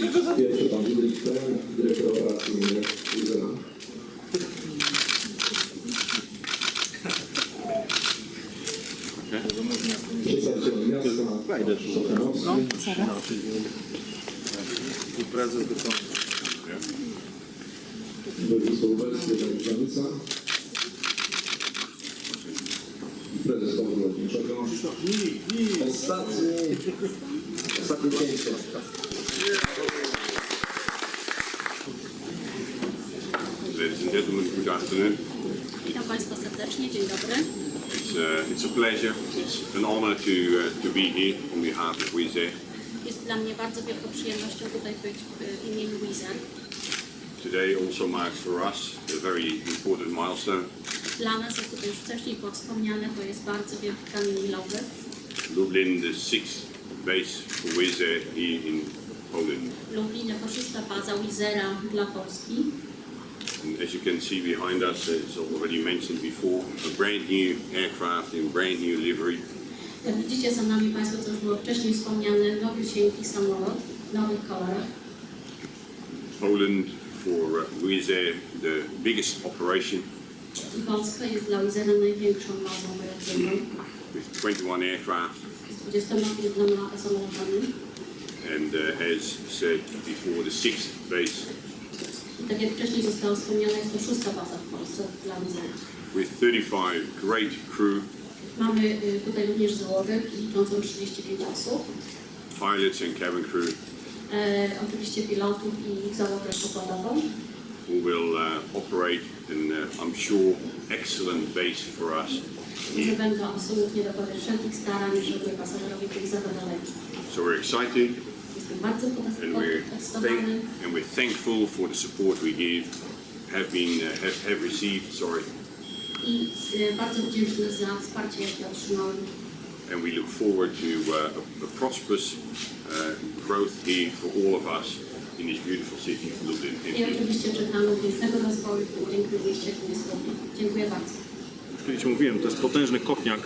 Pierwszy pan Wydryk, dyrektor operacyjny Wizera. Przedstawiciel miasta Sokanowski. Tu prezes do. Województwo Lubelskie, Żanica. Prezes Powodu Lotniczego. Ostatni, ostatni cięcie. And gentlemen, good afternoon. Witam Państwa serdecznie, dzień dobry. It's, uh, it's a pleasure, it's an honor to, uh, to be here on behalf of Air. Jest dla mnie bardzo wielką przyjemnością tutaj być w imieniu Wizer. Today also marks for us a very important milestone. Dla nas, jak tutaj już wcześniej było wspomniane, to jest bardzo wielki kamień milowy. Lublin, the sixth base for Air here in Poland. Lublin jako szósta baza Wizera dla Polski. And as you can see behind us, as already mentioned before, a brand new aircraft in brand new livery. Widzicie za nami Państwo, co już było wcześniej wspomniane, nowicienki samolot w nowych kolorach. Poland for uh, Wizz Air, the biggest operation I Polska jest dla Wizera największą bazą operacyjną with 21 aircraft. z 21 samolotami. And uh, as said before, the sixth base tak jak wcześniej zostało wspomniane, jest to szósta baza w Polsce dla Wizera. with 35 great crew, Mamy y, tutaj również załogę liczącą 35 osób. pilots and cabin crew E, oczywiście pilotów i załogę pokładową. who will uh, operate in, uh, I'm sure, excellent base for us. Którzy będą absolutnie dokładać wszelkich starań, żeby pasażerowie byli zadowoleni. So we're excited And we're, thank, and we're thankful for the support we give, have been, uh, have, have received, sorry, and we look forward to uh, a, a prosperous uh, growth here for all of us in this beautiful city of Lublin. Thank you. Kiedyś mówiłem, to jest potężny kopniak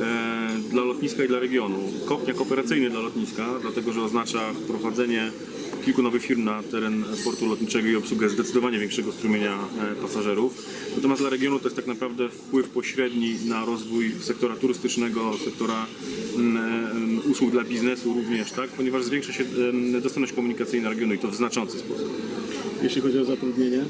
e, dla lotniska i dla regionu. Kopniak operacyjny dla lotniska, dlatego że oznacza wprowadzenie kilku nowych firm na teren portu lotniczego i obsługę zdecydowanie większego strumienia e, pasażerów. Natomiast dla regionu to jest tak naprawdę wpływ pośredni na rozwój sektora turystycznego, sektora mm, e, usług dla biznesu również, tak? ponieważ zwiększa się dostępność komunikacyjna regionu i to w znaczący sposób. Jeśli chodzi o zatrudnienie,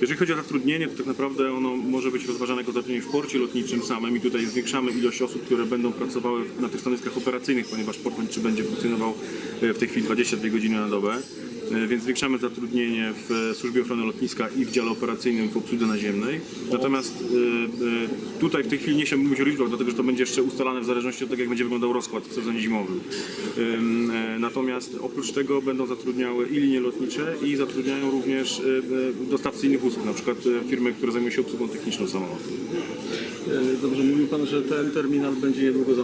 Jeżeli chodzi o zatrudnienie, to tak naprawdę ono może być rozważane jako zatrudnienie w porcie lotniczym samym i tutaj zwiększamy ilość osób, które będą pracowały na tych stanowiskach operacyjnych, ponieważ port lotniczy będzie funkcjonował e, w tej chwili 22 godziny na dobę. E, Więc zwiększamy zatrudnienie w Służbie Ochrony Lotniska i w dziale operacyjnym w obsłudze naziemnej. Natomiast e, e, tutaj w tej chwili nie chciałbym mówić o liczbach, dlatego że to będzie jeszcze ustalane w zależności od tego, jak będzie wyglądał rozkład w sezonie zimowym. Ym, Natomiast oprócz tego będą zatrudniały i linie lotnicze i zatrudniają również dostawcy innych usług, na przykład firmy, które zajmują się obsługą techniczną samolotu. dobrze mówił Pan, że ten terminal będzie niedługo za.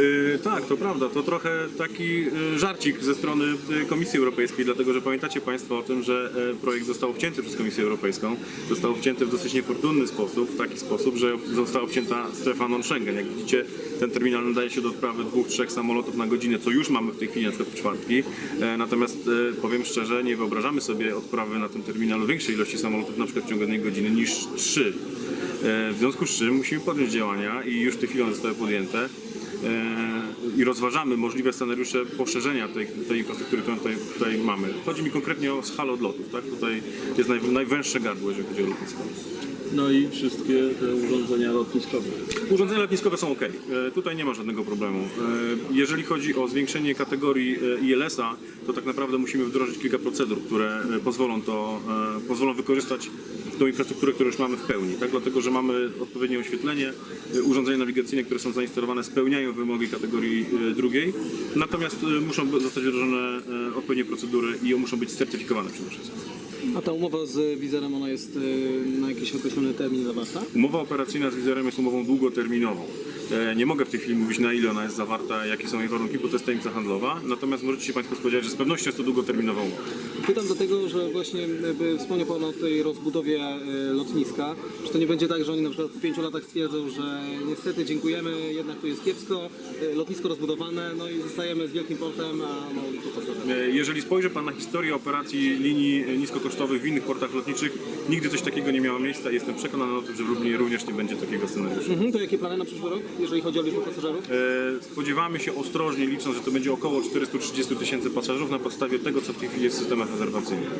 Yy, tak, to prawda. To trochę taki yy, żarcik ze strony yy, Komisji Europejskiej, dlatego że pamiętacie Państwo o tym, że projekt został wcięty przez Komisję Europejską. Został wcięty w dosyć niefortunny sposób, w taki sposób, że została wcięta strefa non-Schengen. Jak widzicie, ten terminal nadaje się do odprawy dwóch, trzech samolotów na godzinę, co już mamy w tej chwili, na przykład w czwartki. Yy, natomiast yy, powiem szczerze, nie wyobrażamy sobie odprawy na tym terminalu większej ilości samolotów, na przykład w ciągu jednej godziny, niż trzy. E, W związku z czym musimy podjąć działania i już w tej chwili one zostały podjęte e, i rozważamy możliwe scenariusze poszerzenia tej, tej infrastruktury, którą tutaj, tutaj mamy. Chodzi mi konkretnie o skalę odlotów. Tak? Tutaj jest naj, najwęższe gardło, jeżeli chodzi o lotnisko. No i wszystkie te urządzenia lotniskowe. Urządzenia lotniskowe są ok. E, Tutaj nie ma żadnego problemu. E, Jeżeli chodzi o zwiększenie kategorii e, ILS-a, to tak naprawdę musimy wdrożyć kilka procedur, które pozwolą to, pozwolą wykorzystać tą infrastrukturę, którą już mamy w pełni, tak? dlatego że mamy odpowiednie oświetlenie, urządzenia nawigacyjne, które są zainstalowane, spełniają wymogi kategorii drugiej, natomiast muszą zostać wdrożone odpowiednie procedury i muszą być certyfikowane przede wszystkim. A ta umowa z Wizerem, ona jest e, na jakiś określony termin zawarta? Umowa operacyjna z Wizerem jest umową długoterminową. E, Nie mogę w tej chwili mówić na ile ona jest zawarta, jakie są jej warunki, bo to jest tajemnica handlowa. Natomiast możecie się Państwo spodziewać, że z pewnością jest to długoterminowa umowa. Pytam dlatego, że właśnie e, wspomniał Pan o tej rozbudowie e, lotniska. Czy to nie będzie tak, że oni na przykład po pięciu latach stwierdzą, że niestety dziękujemy, jednak tu jest kiepsko, e, lotnisko rozbudowane, no i zostajemy z wielkim portem, a no pasażerzy. E, Jeżeli spojrzy Pan na historię operacji linii e, niskokosztowych w innych portach lotniczych, nigdy coś takiego nie miało miejsca i jestem przekonany o tym, że w Lublinie również nie będzie takiego scenariusza. Mhm, to jakie plany na przyszły rok, jeżeli chodzi o liczbę pasażerów? E, Spodziewamy się ostrożnie licząc, że to będzie około 430 tysięcy pasażerów na podstawie tego, co w tej chwili jest w systemach rezerwacyjnych.